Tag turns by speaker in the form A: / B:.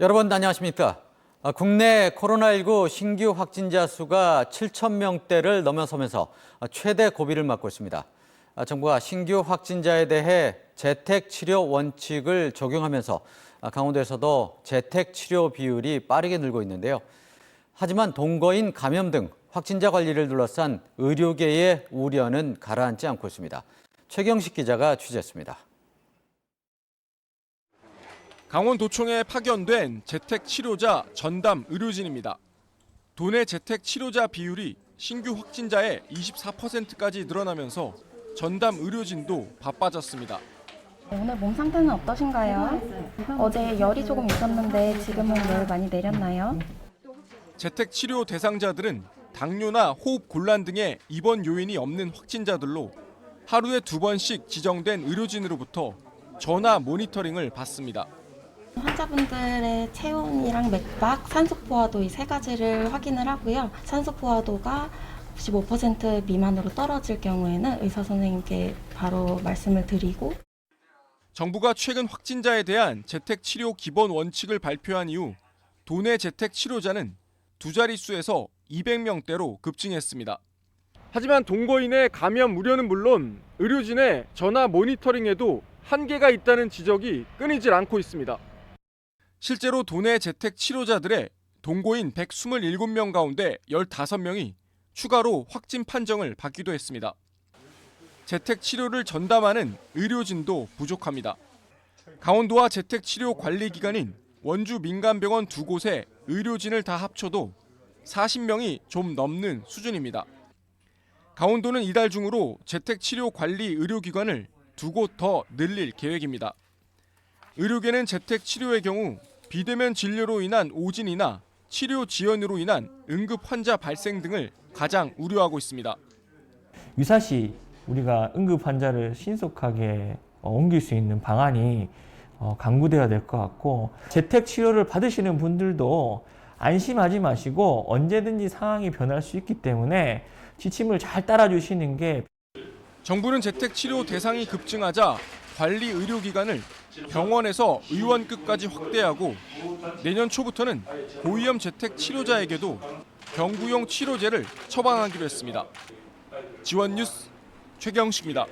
A: 여러분 안녕하십니까? 아, 국내 코로나19 신규 확진자 수가 7천 명대를 넘어서면서 아, 최대 고비를 맞고 있습니다. 아, 정부가 신규 확진자에 대해 재택 치료 원칙을 적용하면서 아, 강원도에서도 재택 치료 비율이 빠르게 늘고 있는데요. 하지만 동거인 감염 등 확진자 관리를 둘러싼 의료계의 우려는 가라앉지 않고 있습니다. 최경식 기자가 취재했습니다.
B: 강원도청에 파견된 재택 치료자 전담 의료진입니다. 도내 재택 치료자 비율이 신규 확진자의 24%까지 늘어나면서 전담 의료진도 바빠졌습니다.
C: 오늘 몸 상태는 어떠신가요? 어제 열이 조금 있었는데 지금은 열 많이 내렸나요?
B: 재택 치료 대상자들은 당뇨나 호흡 곤란 등의 입원 요인이 없는 확진자들로 하루에 두 번씩 지정된 의료진으로부터 전화 모니터링을 받습니다.
C: 환자분들의 체온이랑 맥박, 산소 포화도 이 세 가지를 확인을 하고요. 산소 포화도가 95% 미만으로 떨어질 경우에는 의사 선생님께 바로 말씀을 드리고
B: 정부가 최근 확진자에 대한 재택 치료 기본 원칙을 발표한 이후 도내 재택 치료자는 두 자릿수에서 200명대로 급증했습니다. 하지만 동거인의 감염 우려는 물론 의료진의 전화 모니터링에도 한계가 있다는 지적이 끊이질 않고 있습니다. 실제로 도내 재택 치료자들의 동거인 127명 가운데 15명이 추가로 확진 판정을 받기도 했습니다. 재택 치료를 전담하는 의료진도 부족합니다. 강원도와 재택 치료 관리 기관인 원주 민간병원 두 곳에 의료진을 다 합쳐도 40명이 좀 넘는 수준입니다. 강원도는 이달 중으로 재택 치료 관리 의료기관을 두 곳 더 늘릴 계획입니다. 의료계는 재택 치료의 경우 비대면 진료로 인한 오진이나 치료 지연으로 인한 응급 환자 발생 등을 가장 우려하고 있습니다.
D: 유사시 우리가 응급 환자를 신속하게 어, 옮길 수 있는 방안이 어, 강구되어야 될 것 같고 재택 치료를 받으시는 분들도 안심하지 마시고 언제든지 상황이 변할 수 있기 때문에 지침을 잘 따라주시는 게
B: 정부는 재택 치료 대상이 급증하자 관리 의료기관을 병원에서 의원급까지 확대하고 내년 초부터는 고위험 재택 치료자에게도 경구용 치료제를 처방하기로 했습니다. 지원 뉴스 최경식입니다.